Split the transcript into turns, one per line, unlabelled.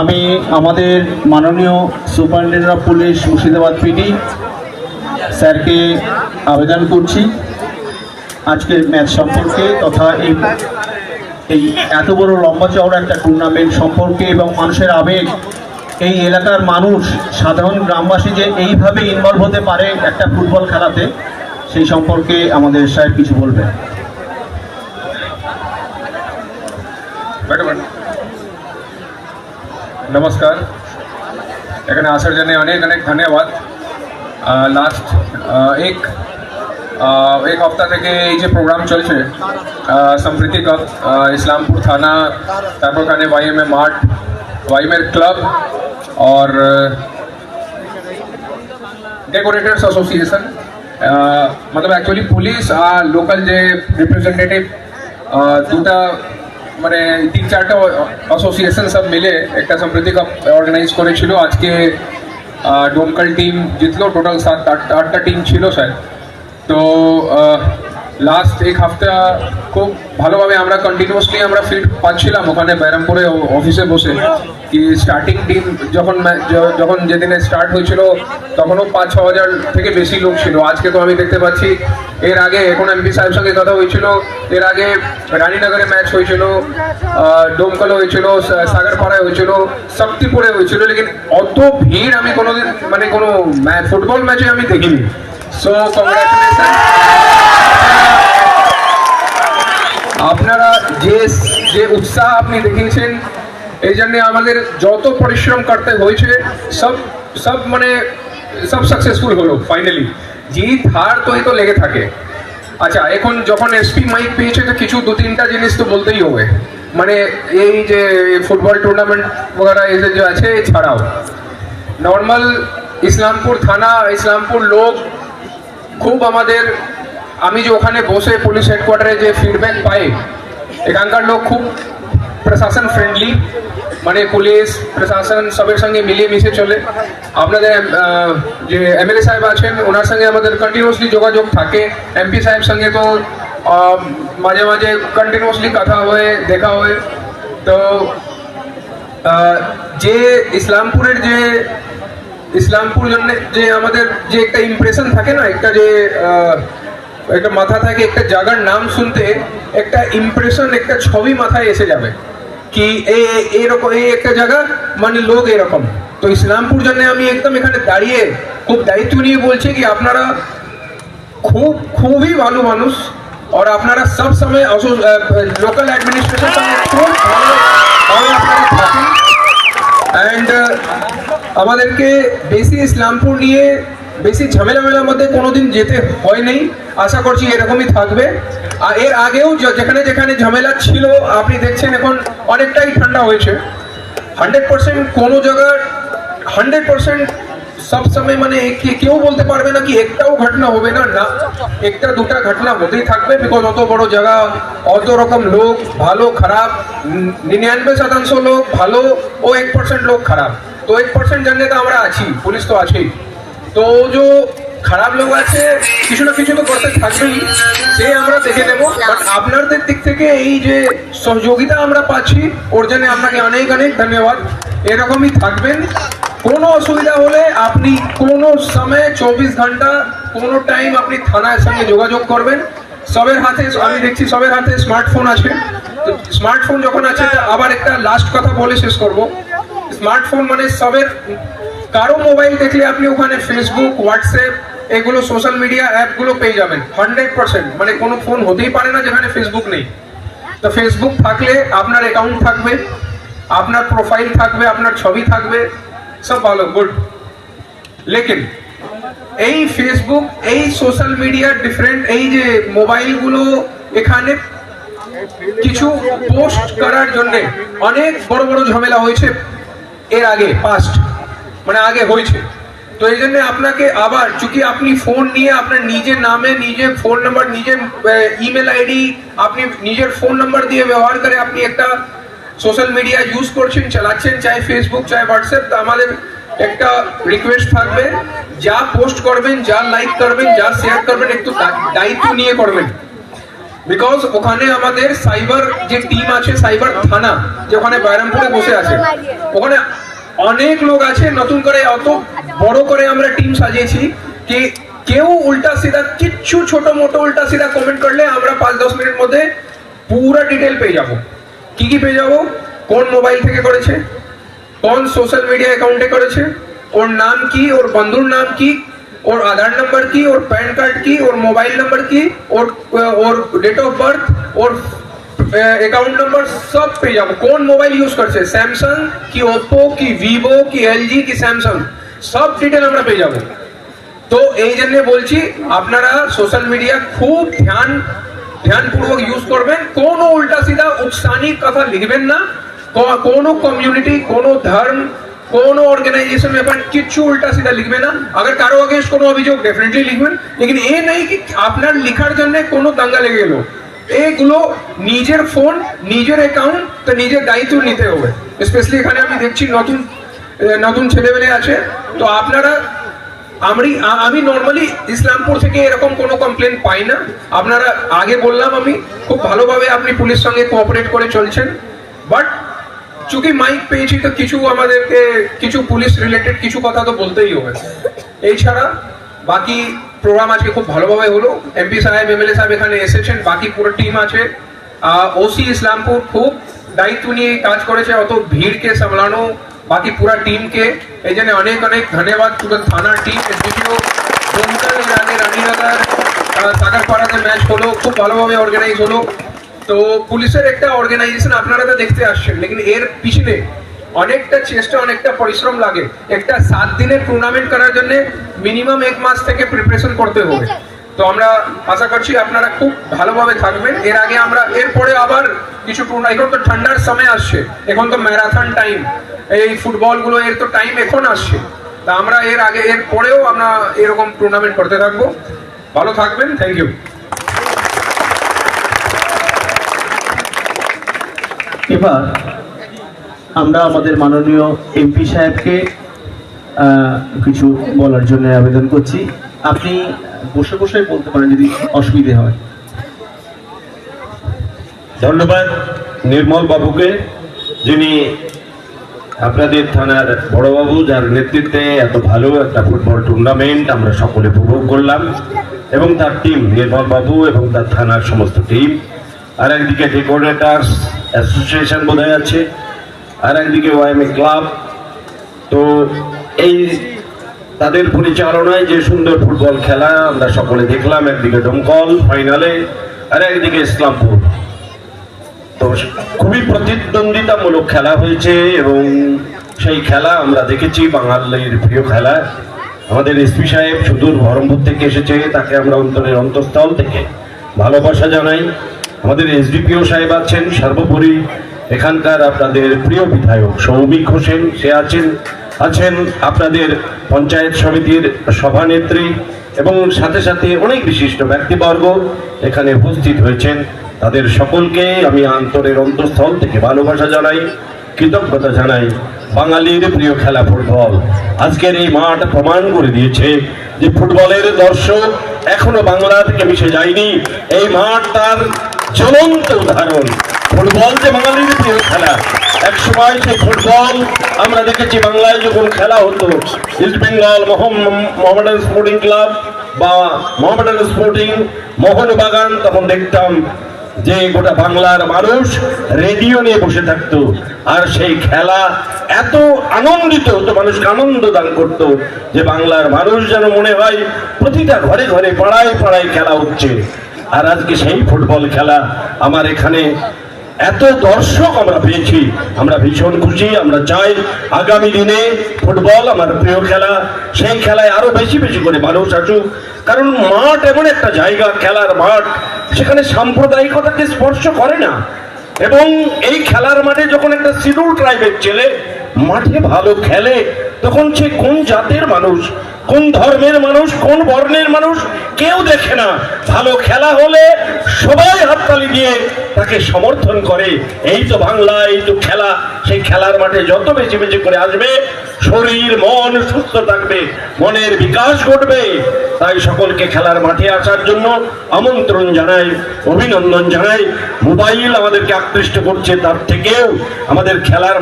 আমি আমাদের মাননীয় superintendent of police Murshidabad P স্যারকে আবেদন করছি। আজকের ম্যাচ সম্পর্কে তথা এই এই এত বড় লম্বা চওড়া একটা টুর্নামেন্ট সম্পর্কে এবং মানুষের আবেগ, এই এলাকার মানুষ, সাধারণ গ্রামবাসী যে এইভাবে ইনভলভ হতে পারে একটা ফুটবল খেলাতে, সেই সম্পর্কে আমাদের সাহেব কিছু বলবেন।
নমস্কার এখানে আসার জন্য অনেক অনেক ধন্যবাদ লাস্ট এক আহ, এক হপ্তাহ থেকে এই যে প্রোগ্রাম চলছে আহ, সম্প্রীতি কাপ আহ, ইসলামপুর থানা তারপর ওখানে ওয়াইএমএ মাঠ ওয়াইএমএর ক্লাব और डेकोरेटर्स एसोसिएशन मतलब एक्चुअली पुलिस আর লোকাল যে রিপ্রেজেন্টেটিভ দুটা মানে তিন চারটা অ্যাসোসিয়েশন সব মিলে একটা সমৃদ্ধি কাপ অর্গানাইজ করেছিল। আজকে আহ, ডোমকল টিম জিতলো। টোটাল সাত আট আটটা টিম ছিল স্যার তো লাস্ট এক হপ্তাহ খুব ভালোভাবে আমরা কন্টিনিউয়াসলি আমরা ফিট পাচ্ছিলাম ওখানে ব্যারামপুরে অফিসে বসে। কি স্টার্টিং টিম যখন যখন যেদিনে স্টার্ট হয়েছিল, তখনও পাঁচ ছ হাজার থেকে বেশি লোক ছিল। আজকে তো আমি দেখতে পাচ্ছি, এর আগে এখন এমপি সাহেব সঙ্গে কথা হয়েছিল, এর আগে রানীনগরে ম্যাচ হয়েছিল ডোমকলে হয়েছিল সাগরপাড়ায় হয়েছিল, শক্তিপুরে হয়েছিল, লেকিন অত ভিড় আমি কোনোদিন মানে কোনো ফুটবল ম্যাচে আমি দেখিনি। সো কংগ্রাচুলেশন আপনারা যে যে উৎসাহ আপনি দেখিয়েছেন, এই জন্যে আমাদের যত পরিশ্রম করতে হয়েছে, সব সব মানে সব সাকসেসফুল হলো ফাইনালি জিত, হার তো তো লেগে থাকে। আচ্ছা এখন যখন এসপি মাইক পেয়েছে, তো কিছু দু তিনটা জিনিস তো বলতেই হবে। মানে এই যে ফুটবল টুর্নামেন্ট বগেরা এসে যে আছে, ছাড়াও। নর্মাল ইসলামপুর থানা, ইসলামপুর লোক, খুব আমাদের আমি যে ওখানে বসে পুলিশ হেডকোয়ার্টারে যে ফিডব্যাক পাই, এখানকার লোক খুব প্রশাসন ফ্রেন্ডলি মানে পুলিশ প্রশাসন সবের সঙ্গে মিলিয়ে মিশে চলে। আপনাদের যে এমএলএ সাহেব আছেন, ওনার সঙ্গে আমাদের কন্টিনিউসলি যোগাযোগ থাকে। এমপি সাহেব সঙ্গে তো মাঝে মাঝে কন্টিনিউসলি কথা হয়ে, দেখা হয়। তো যে ইসলামপুরের যে, ইসলামপুর জন্য যে আমাদের যে একটা ইমপ্রেশন থাকে না, একটা যে একটা মাথা থাকে একটা জায়গার নাম শুনতে একটা ইমপ্রেশন একটা ছবি মাথায় এসে যাবে কি এই এরকম এই একটা জায়গা মানে লোক এরকম। তো ইসলামপুর জন্য আমি একদম এখানে দাঁড়িয়ে খুব দায়িত্ব নিয়ে বলছি কি আপনারা খুব, খুবই ভালো মানুষ আর আপনারা সব সময় লোকাল অ্যাডমিনিস্ট্রেশন অ্যান্ড আমাদেরকে বেশি ইসলামপুর নিয়ে বেশি ঝামেলা মেলার মধ্যে কোনোদিন যেতে হয় নেই। আশা করছি এরকমই থাকবে। আর এর আগেও যেখানে যেখানে ঝামেলা ছিল, আপনি দেখছেন এখন অনেকটাই ঠান্ডা হয়েছে। হান্ড্রেড পার্সেন্ট কোনো জায়গার হান্ড্রেড পার্সেন্ট সব সময় মানে কেউ বলতে পারবে না কি একটাও ঘটনা হবে না না, একটা দুটা ঘটনা হতেই থাকবে বিকজ অত বড় জায়গা, অত রকম লোক, ভালো, খারাপ, নিরানব্বই শতাংশ লোক, ভালো ও এক পার্সেন্ট লোক খারাপ। তো এক পার্সেন্ট জানলে তো আমরা আছি, পুলিশ তো আছেই। তো যে খারাপ লোক আছে, কিছু না কিছু তো করতে থাকবেই। সে আমরা দেখে নেব। বাট আপনাদের দিক থেকে এই যে সহযোগিতা আমরা পাচ্ছি, ওর জন্য আপনাকে অনেক অনেক ধন্যবাদ। এরকমই থাকবেন। কোনো অসুবিধা হলে আপনি কোনো সময় চব্বিশ ঘণ্টা কোনো টাইম আপনি থানার সঙ্গে যোগাযোগ করবেন। সবের হাতে, আমি দেখছি সবের হাতে স্মার্টফোন আছে। স্মার্টফোন যখন আছে আবার একটা লাস্ট কথা বলে শেষ করব। স্মার্টফোন মানে সবের কারও মোবাইল দেখলে আপনি ওখানে ফেসবুক হোয়াটসঅ্যাপ এগুলো সোশ্যাল মিডিয়া অ্যাপগুলো পেয়ে যাবেন হান্ড্রেড পার্সেন্ট মানে কোনো ফোন হতেই পারে না যেখানে ফেসবুক নেই। তো ফেসবুক থাকলে আপনার অ্যাকাউন্ট থাকবে, আপনার প্রোফাইল থাকবে, আপনার ছবি থাকবে, সব ভালো গুড লেকিন, এই ফেসবুক এই সোশ্যাল মিডিয়া ডিফারেন্ট এই যে মোবাইলগুলো এখানে কিছু পোস্ট করার জন্য অনেক বড় বড় ঝামেলা হয়েছে এর আগে পাস্ট মানে আগে হয়েছে। তো এই জন্য আপনাকে আবার চूंकि আপনি ফোন নিয়ে আপনার নিজের নামে, নিজের ফোন নাম্বার, নিজের ইমেল আইডি, আপনি নিজের ফোন নাম্বার দিয়ে ব্যবহার করে আপনি একটা সোশ্যাল মিডিয়া ইউজ করছেন, চালাচ্ছেন, চাই ফেসবুক চাই হোয়াটসঅ্যাপ তো আমাদের একটা রিকোয়েস্ট থাকবে, যা পোস্ট করবেন, যা লাইক করবেন, যা শেয়ার করবেন, একটু দায়িত্ব নিয়ে করবেন। বিকজ ওখানে আমাদের সাইবার যে টিম আছে সাইবার থানা, যে ওখানে বাইরামপুরে বসে আছে, ওখানে অনেক লোক আছে, নতুন করে অত বড় করে আমরা টিম সাজিয়েছি কি কেউ উল্টা সিধা, কিচ্ছু ছোট মোটো উল্টা সিধা কমেন্ট করলে আমরা পাঁচ দশ মিনিট মধ্যে পুরো ডিটেল পেয়ে যাব। কি কি পেয়ে যাব? কোন মোবাইল থেকে করেছে? কোন সোশ্যাল মিডিয়া অ্যাকাউন্টে করেছে? ওর নাম কি? ওর বন্ধুর নাম কি? ওর আধার নাম্বার কি? ওর প্যান কার্ড কি? ওর মোবাইল নাম্বার কি? ওর ওর date of birth or account number সব পেয়ে যাবো কোন মোবাইল ইউজ করছে স্যামসাং কি ওপো কি ভিভো কি এলজি কি স্যামসাং সব ডিটেল আমরা পেয়ে যাবো তো এই জন্য বলছি আপনারা সোশ্যাল মিডিয়া খুব ধ্যান ধ্যানপূর্বক ইউজ করবেন কোনো উল্টা সিধা উৎসাহী কথা লিখবেন না ক- কোনো কমিউনিটি কোনো ধর্ম কোনো অর্গানাইজেশন ব্যাপার কিচ্ছু উল্টা সিধা লিখবে না আগে কারো अगेंस्ट কোনো অভিযোগ ডেফিনেটলি লিখবেন লেকিন এ নাই কি আপনার লেখার জন্য কোনো দাঙ্গা লেগে গেল এগুলো নিজের ফোন, নিজের অ্যাকাউন্ট তো নিজের দায়িত্ব নিতে হবে। স্পেশালি এখানে আমি দেখছি নতুন নতুন ছেলেমেলে আছে। তো আপনারা, আমি আমি নর্মালি ইসলামপুর থেকে এরকম কোনো কমপ্লেন পাই না। আপনারা, আগে বললাম আমি, খুব ভালোভাবে আপনি পুলিশ সঙ্গে কোঅপারেট করে চলছেন। বাট চুকি মাইক পেয়েছি তো কিছু আমাদেরকে, কিছু পুলিশ রিলেটেড কিছু কথা তো বলতেই হবে। এছাড়া বাকি প্রোগ্রাম আজকে খুব ভালোভাবে হলো। এমপি সাহেব এমএলএ সাহেব এখানে এসেছেন, বাকি পুরো টিম আছে। ওসি ইসলামপুর খুব দায়িত্ব নিয়ে কাজ করেছে, অত ভিড়কে সামলানো, বাকি পুরা টিমকে এই জন্য অনেক অনেক ধন্যবাদ পুরো থানার টিম সাগরপাড়াতে ম্যাচ হলো, খুব ভালোভাবে অর্গানাইজ হলো। তো পুলিশের একটা অর্গানাইজেশন আপনারা তো দেখতে আসছেন, লেকিন এর পিছনে অনেকটা চেষ্টা অনেকটা পরিশ্রম লাগে। একটা সাত দিনের টুর্নামেন্ট করার জন্য মিনিমাম এক মাস থেকে প্রিপারেশন করতে হবে। তো আমরা আশা করছি আপনারা খুব ভালোভাবে থাকবেন। এর আগে আমরা এরপরে আবার কিছু টুর্না এখন তো ঠান্ডার সময় আসছে। এখন তো ম্যারাথন টাইম এই ফুটবলগুলো এর তো টাইম এখন আসছে। তা আমরা এর আগে এর পরেও আমরা এরকম টুর্নামেন্ট করতে থাকব। ভালো থাকবেন। থ্যাংক ইউ
এবার আমরা আমাদের মাননীয় এমপি সাহেবকে কিছু বলার জন্য আবেদন করছি। আপনি বসে বসে বলতে পারেন যদি অসুবিধে হয়।
ধন্যবাদ নির্মল বাবুকে, যিনি আপনাদের থানার বড়বাবু যার নেতৃত্বে এত ভালো একটা ফুটবল টুর্নামেন্ট আমরা সকলে উপভোগ করলাম, এবং তার টিম নির্মল বাবু এবং তার থানার সমস্ত টিম আর একদিকে ডেকোরেটার্স অ্যাসোসিয়েশন বোধ আছে আর একদিকে ক্লাব। তো এই তাদের পরিচালনায় যে সুন্দর ফুটবল খেলা, আমরা সকলে দেখলাম। একদিকে দমকল ফাইনালে, আর একদিকে ইসলামপুর। তো খুবই প্রতিদ্বন্দ্বিতামূলক খেলা হয়েছে এবং সেই খেলা আমরা দেখেছি, বাঙালির প্রিয় খেলা। আমাদের এসপি সাহেব সুদূর বহরমপুর থেকে এসেছে, তাকে আমরা অন্তরের অন্তঃস্থল থেকে ভালোবাসা জানাই। আমাদের এসডিপিও সাহেব আছেন, সর্বোপরি এখানকার আপনাদের প্রিয় বিধায়ক সৌমিক হোসেন, সে আছেন আছেন আপনাদের পঞ্চায়েত সমিতির সভানেত্রী এবং সাথে সাথে অনেক বিশিষ্ট ব্যক্তিবর্গ এখানে উপস্থিত হয়েছেন। তাদের সকলকে আমি আন্তরের অন্তঃস্থল থেকে ভালোবাসা জানাই, কৃতজ্ঞতা জানাই বাঙালির প্রিয় খেলা ফুটবল। আজকের এই মাঠ প্রমাণ করে দিয়েছে যে ফুটবলের দর্শক এখনও বাংলা থেকে মিশে যায়নি। এই মাঠ তার জ্বলন্ত উদাহরণ। ফুটবল যে বাঙালির প্রিয় খেলা এক সময় সেই ফুটবল আমরা দেখেছি বাংলায় যখন খেলা হতো East Bengal Mohammedan sporting club বা মোহামেডান স্পোর্টিং মোহনবাগান, তখন দেখতাম যে গোটা বাংলার মানুষ রেডিও নিয়ে বসে থাকতো। আর সেই খেলা এত আনন্দিত হতো, মানুষকে আনন্দ দান করতো যে বাংলার মানুষ যেন মনে হয় প্রতিটা ঘরে ঘরে পাড়ায় পাড়ায় খেলা হচ্ছে। আর আজকে সেই ফুটবল খেলা আমার এখানে এত দর্শক আমরা পেয়েছি। আমরা ভীষণ খুশি, আমরা চাই আগামী দিনে ফুটবল আমার প্রিয় খেলা, সেই খেলায় আরও বেশি বেশি করে মানুষ আসুক। কারণ মাঠ এমন একটা জায়গা, খেলার মাঠ, সেখানে সাম্প্রদায়িকতাকে স্পর্শ করে না। এবং এই খেলার মাঠে যখন একটা শিডিউল ট্রাইবের ছেলে মাঠে ভালো খেলে তখন সে কোন জাতের মানুষ, কোন ধর্মের মানুষ, কোন বর্ণের মানুষ, কেউ দেখে না। ভালো খেলা হলে সবাই হাততালি দিয়ে তাকে সমর্থন করে। এই তো বাংলা, এই তো খেলা। সেই খেলার মাঠে যত বেশি বেশি করে আসবে, শরীর, মন সুস্থ থাকবে, মনের বিকাশ ঘটবে। তাই সকলকে খেলার মাঠে আসার জন্য আমন্ত্রণ জানাই, অভিনন্দন জানাই। মোবাইল আমাদেরকে আকৃষ্ট করছে, তার থেকেও আমাদের খেলার